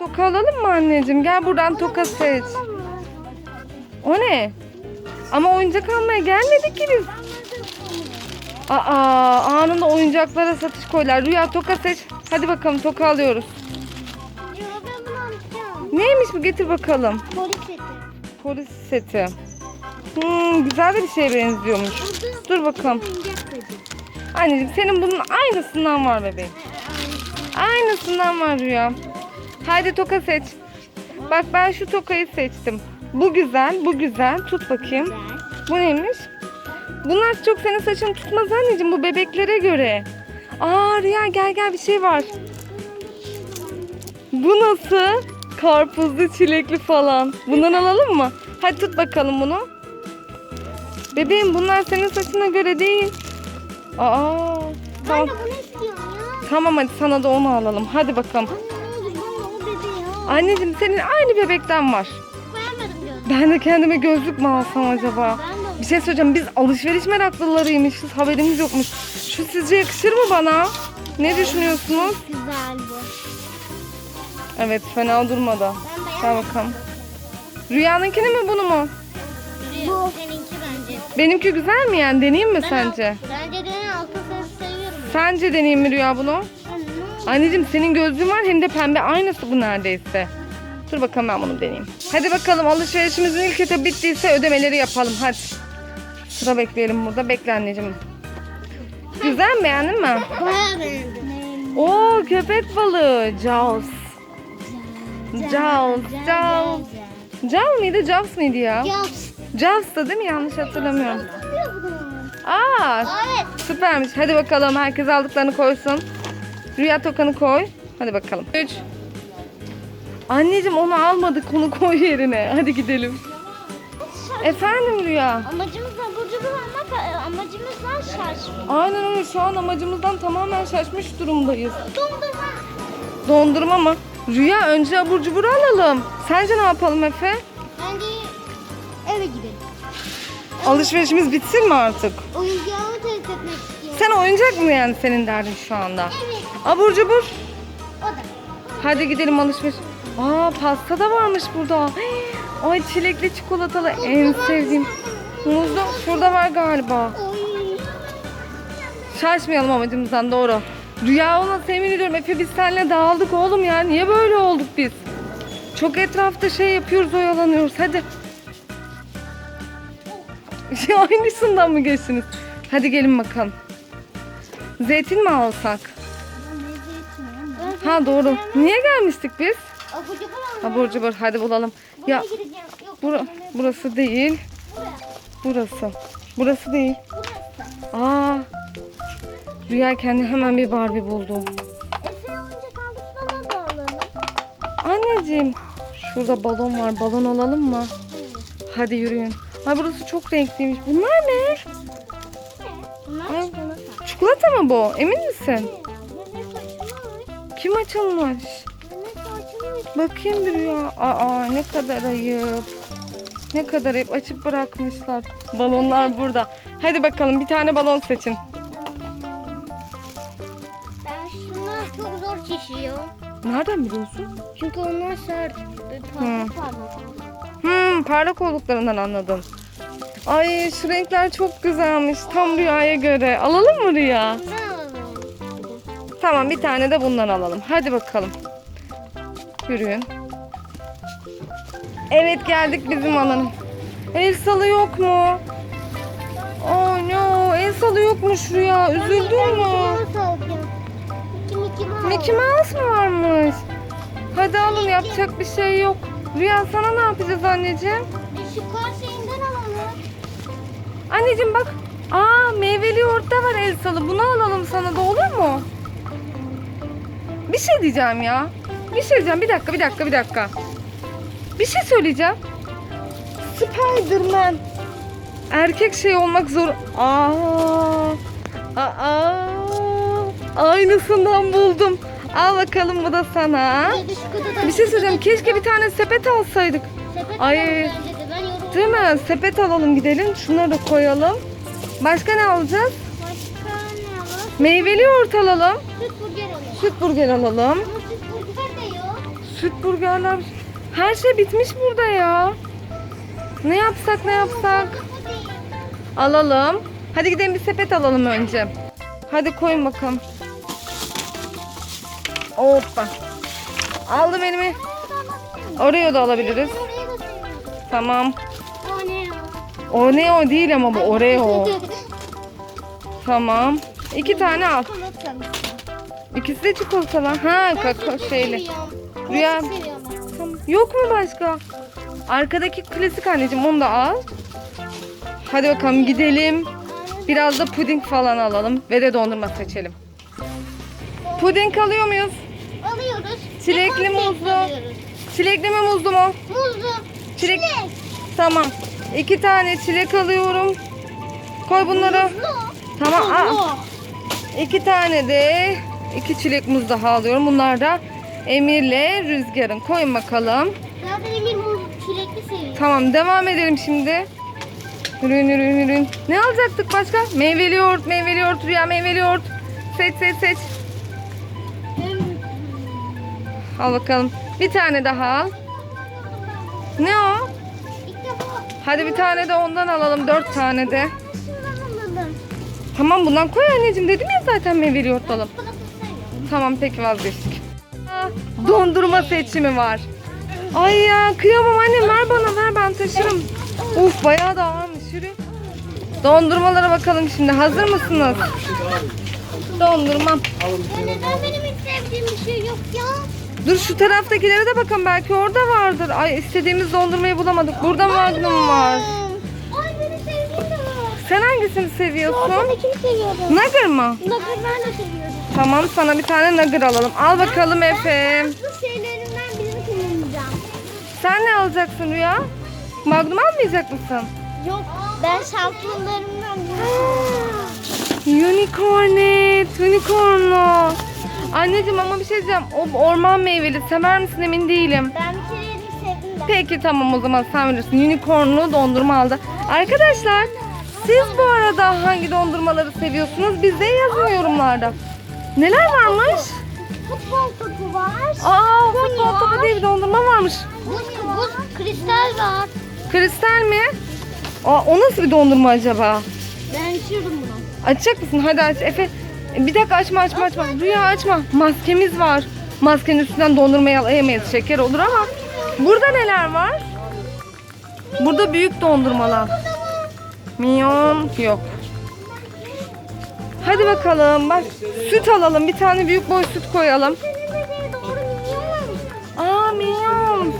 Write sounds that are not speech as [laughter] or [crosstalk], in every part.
Toka alalım mı anneciğim? Gel buradan toka seç. O ne? Ama oyuncak almaya gelmedik ki biz. Aa, anında oyuncaklara satış koylar. Rüya toka seç. Hadi bakalım toka alıyoruz. Neymiş bu getir bakalım. Polis seti. Polis seti. Hmm, güzel de bir şeye benziyormuş. Dur bakalım. Anneciğim senin bunun aynısından var bebeğim. Aynısından var Rüya. Haydi toka seç. Bak ben şu tokayı seçtim. Bu güzel, bu güzel. Tut bakayım. Bu neymiş? Bunlar çok senin saçını tutmaz anneciğim. Bu bebeklere göre. Aa Rüya gel gel bir şey var. Bu nasıl? Karpuzlu, çilekli falan. Bundan alalım mı? Hadi tut bakalım bunu. Bebeğim bunlar senin saçına göre değil. Aa, tamam. de bunu istiyorum ya. Tamam hadi sana da onu alalım. Hadi bakalım. Anne Anneciğim senin aynı bebekten var. Beğenmedim diyorum. Ben de kendime gözlük mü alsam acaba? Ben de Bir şey söyleyeceğim. Biz alışveriş meraklılarıymışız. Haberimiz yokmuş. Şu sizce yakışır mı bana? Ne düşünüyorsunuz? Güzel bu. Evet fena durmadı. Ben Gel beğenmedim. bakalım. Rüyanınkini mi bunu mu? Bu. Seninki bence. Benimki güzel mi yani? Deneyeyim mi Ben sence? al- Bence de altı ses seviyorum. Sence deneyeyim mi Rüya bunu? Anne ne Anneciğim senin gözlüğün var hem de pembe aynısı bu neredeyse. Dur bakalım ben bunu deneyeyim. Hadi bakalım alışverişimizin ilk etapı bittiyse ödemeleri yapalım hadi. Sıra bekleyelim burada. Bekle anneciğim. Güzel mi beğendin mi? Bayağı beğendim. Oo köpek balığı. Jaws. Jaws. Jaws. Jaws mıydı? Jaws mıydı ya? Jaws. Jaws da değil mi? Yanlış hatırlamıyorum. Aa Evet. süpermiş. Hadi bakalım herkes aldıklarını koysun. Rüya tokanı koy. Hadi bakalım. 3. Anneciğim onu almadık. Onu koy yerine. Hadi gidelim. Efendim Rüya. Amacımız abur cubur almak, e, amacımız var şaşma. Aynen öyle. Şu an amacımızdan tamamen şaşmış durumdayız. Dondurma. Dondurma mı? Rüya önce abur cubur alalım. Sence ne yapalım Efe? Bence eve gidelim. Alışverişimiz bitsin mi artık? Oyuncağımı test etmek istiyorum. Sen oyuncak mı yani senin derdin şu anda? Evet. Abur cubur. O da. Hadi gidelim alışveriş. Aa pasta da varmış burada. Ay çilekli çikolatalı en sevdiğim. Muzlu şurada var galiba. Oy. Şaşmayalım amacımızdan doğru. Rüya olmasa emin ediyorum Efe biz seninle dağıldık oğlum ya. Niye böyle olduk biz? Çok etrafta şey yapıyoruz oyalanıyoruz hadi. [laughs] Aynısından mı geçtiniz? Hadi gelin bakalım. Zeytin mi alsak? Ha doğru. Niye gelmiştik biz? Abur cubur almak. Abur cubur hadi bulalım. Ya gideceğim. Yok. bura, burası değil. Burası. Burası değil. Burası. Aa. Rüya kendi hemen bir Barbie buldu. Efe oyuncak aldık bana da alalım. Anneciğim. Şurada balon var. Balon alalım mı? Hadi yürüyün. Ay burası çok renkliymiş. Bunlar ne? Bunlar Ay. çikolata. Çikolata mı bu? Emin misin? Açılmış. Kim açılmış? Bakayım bir rüya. Aa ne kadar ayıp. Ne kadar ayıp. Açıp bırakmışlar. Balonlar burada. Hadi bakalım bir tane balon seçin. Ben şunlar çok zor şişiyor. Nereden biliyorsun? Çünkü onlar sert. Ve Hı. parlak parlak. Hmm, parlak olduklarından anladım. Ay şu renkler çok güzelmiş. Tam rüyaya göre. Alalım mı rüya? Alalım? Tamam bir tane de bundan alalım. Hadi bakalım. Yürüyün. Evet geldik bizim alana. El salı yok mu? Oh no. El salı yokmuş Rüya. Üzüldün mü? Mickey Mouse. Mu varmış? Hadi alın yapacak bir şey yok. Rüya sana ne yapacağız anneciğim? Şu kar şeyinden alalım. Anneciğim bak. Aa meyveli yoğurt da var Elsa'lı. Bunu alalım sana da olur mu? Bir şey diyeceğim ya. Bir şey diyeceğim. Bir dakika, bir dakika, bir dakika. Bir şey söyleyeceğim. Spiderman. Erkek şey olmak zor. Aa. Aa. Aynısından buldum. Al bakalım bu da sana. Bir şey söyleyeceğim. Keşke bir tane sepet alsaydık. sepet Ay. Değil mi? Sepet alalım gidelim. Şunları da koyalım. Başka ne alacağız? Meyveli yoğurt alalım. Süt burger alalım. Süt burger alalım. Ama süt burger de yok. süt burgerler. Her şey bitmiş burada ya. Ne yapsak ne yapsak? Alalım. Hadi gidelim bir sepet alalım önce. Hadi koyun bakalım. Hoppa. Aldım elimi. Oraya da alabiliriz. Tamam. O ne ya? O ne o değil ama bu Oreo. [laughs] Tamam. İki tane al. Çikolata mı? İkisi de çikolatalı. Ha kakao şeyli. Rüya. Tamam. Yok mu başka? Arkadaki klasik anneciğim onu da al. Hadi bakalım gidelim. Biraz da puding falan alalım ve de dondurma seçelim. Puding alıyor muyuz? Alıyoruz. Çilekli Ve muzlu. alıyoruz. Çilekli mi muzlu mu? Muzlu. Çilek. Tamam. İki tane çilek alıyorum. Koy bunları. Muzlu. Tamam. Aa, Muzlu. İki tane de iki çilek muz daha alıyorum. Bunlar da Emir'le Rüzgar'ın. Koyun bakalım. Zaten Emir muz çilekli seviyor. Tamam devam edelim şimdi. Ürün ürün ürün. Ne alacaktık başka? Meyveli yoğurt, meyveli yoğurt, rüya meyveli yoğurt. Seç seç seç. Al bakalım. Bir tane daha al. Ne o? Hadi bir tane de ondan alalım. Dört tane de. Tamam bundan koy anneciğim. Dedim ya zaten meyveli yoğurt. Tamam peki vazgeçtik. Aa, Dondurma seçimi var. Ay ya kıyamam annem ver bana ver ben taşırım. Uf bayağı da ağırmış yürü. Dondurmalara bakalım şimdi hazır mısınız? Dondurma. Ya neden benim hiç sevdiğim bir şey yok ya? Dur şu taraftakilere de bakın belki orada vardır. Ay istediğimiz dondurmayı bulamadık. Burada magnum var. Sen hangisini seviyorsun? Ortadakini seviyorum. Nugger mı? Nugget ben de seviyorum. Tamam sana bir tane nugger alalım. Al bakalım Efe. Bu şeylerinden birini kullanacağım. Sen ne alacaksın Rüya? Magnum almayacak mısın? Yok ben şampuanlarımdan birini Unicornet, unicornlu. Anneciğim ama bir şey diyeceğim. O orman meyveli. Sever misin emin değilim. Ben bir kere yedim sevdim ben. Peki tamam o zaman sen bilirsin. Unicornlu dondurma aldı. Arkadaşlar siz bu arada hangi dondurmaları seviyorsunuz? Bize yazın yorumlarda. Neler varmış? Futbol topu var. Aa futbol topu var. diye bir dondurma varmış. Buz, buz kristal var. Kristal mi? Aa, o nasıl bir dondurma acaba? Ben içiyorum bunu. Açacak mısın? Hadi aç. Efe bir dakika açma açma açma. Rüya açma. Maskemiz var. Maskenin üstünden dondurmayı alayamayız. Şeker olur ama. Burada neler var? Burada büyük dondurmalar. Minyon yok. Hadi bakalım. Bak süt alalım. Bir tane büyük boy süt koyalım. Aa minyon.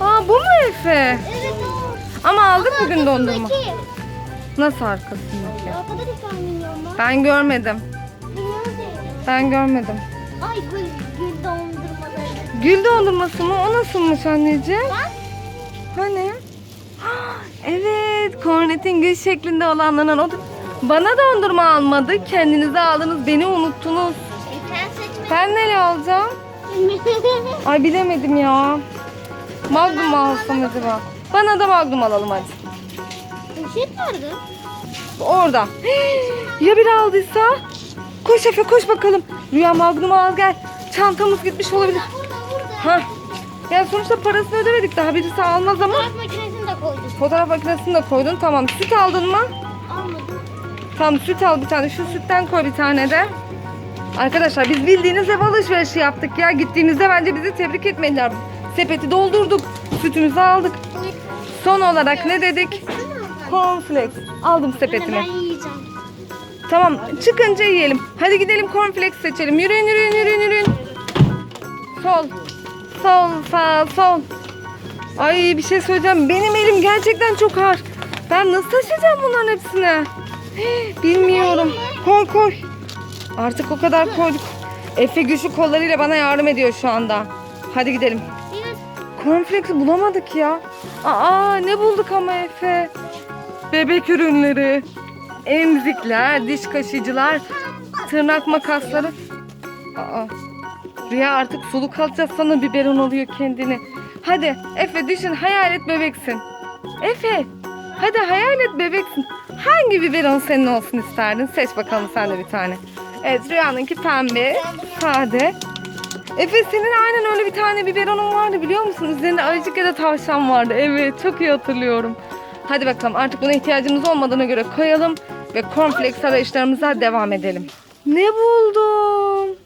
Aa bu mu Efe? Evet o. Ama aldık bugün dondurma. Nasıl arkasındaki? Minyon var. Ben görmedim. Minyon. Ben görmedim. Ay gül, gül dondurmaları. Gül dondurması mı? O nasılmış anneciğim? Bak. Hani? Evet, kornetin gül şeklinde olanlarından o da... Bana dondurma almadı, kendinize aldınız, beni unuttunuz. Ben neyle alacağım? [laughs] Ay bilemedim ya. Magnum mu alsam acaba? Bana da Magnum alalım hadi. Poşet vardı. Orada. [gasps] Ya biri aldıysa? Koş Efe koş bakalım. Rüya Magnum'u al gel. Çantamız gitmiş olabilir. Burada burada. Ha. Ya sonuçta parasını ödemedik daha birisi almaz ama. Fotoğraf makinesini de koydum. Fotoğraf makinesini de koydun tamam. Süt aldın mı? Almadım. Tamam süt al bir tane. Şu sütten koy bir tane de. Arkadaşlar biz bildiğiniz ev alışverişi yaptık ya. Gittiğimizde bence bizi tebrik etmediler. Sepeti doldurduk. Sütümüzü aldık. Son olarak ne dedik? Cornflakes. Aldım Ben sepetimi. yiyeceğim. Tamam çıkınca yiyelim. Hadi gidelim cornflakes seçelim. Yürüyün yürüyün yürüyün yürüyün. Sol. Sol sağ sol. Ay bir şey söyleyeceğim. Benim elim gerçekten çok ağır. Ben nasıl taşıyacağım bunların hepsini? Bilmiyorum. Koy koy. Artık o kadar koyduk. Efe güçlü kollarıyla bana yardım ediyor şu anda. Hadi gidelim. Cornflakes'i bulamadık ya. Aa ne bulduk ama Efe? Bebek ürünleri, emzikler, diş kaşıcılar, tırnak makasları. Aa, Rüya artık suluk alacağız sana biberon oluyor kendini. Hadi Efe düşün hayal et bebeksin. Efe hadi hayal et bebeksin. Hangi biberon senin olsun isterdin? Seç bakalım sen de bir tane. Evet Rüya'nınki pembe, sade. Efe senin aynen öyle bir tane biberonun vardı biliyor musun? Üzerinde ayıcık ya da tavşan vardı. Evet çok iyi hatırlıyorum. Hadi bakalım artık buna ihtiyacımız olmadığına göre koyalım ve cornflakes arayışlarımıza devam edelim. Ne buldum?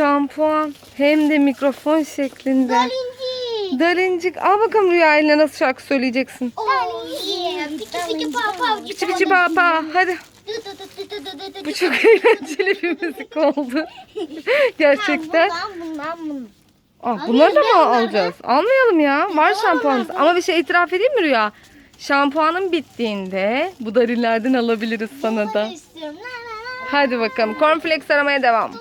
Şampuan hem de mikrofon şeklinde. Dalincik. Dalincik. Al bakalım Rüya eline nasıl şarkı söyleyeceksin. Dalincik. Piki piki pa pa. Hadi. Bu çok eğlenceli bir müzik oldu. [laughs] Gerçekten. Bundan bundan bundan. Ah, bunları da mı alacağız? Almayalım ya. Var şampuanımız. Ama bir şey itiraf edeyim mi Rüya? Şampuanın bittiğinde bu darillerden alabiliriz sana da. Hadi bakalım. Cornflakes aramaya devam.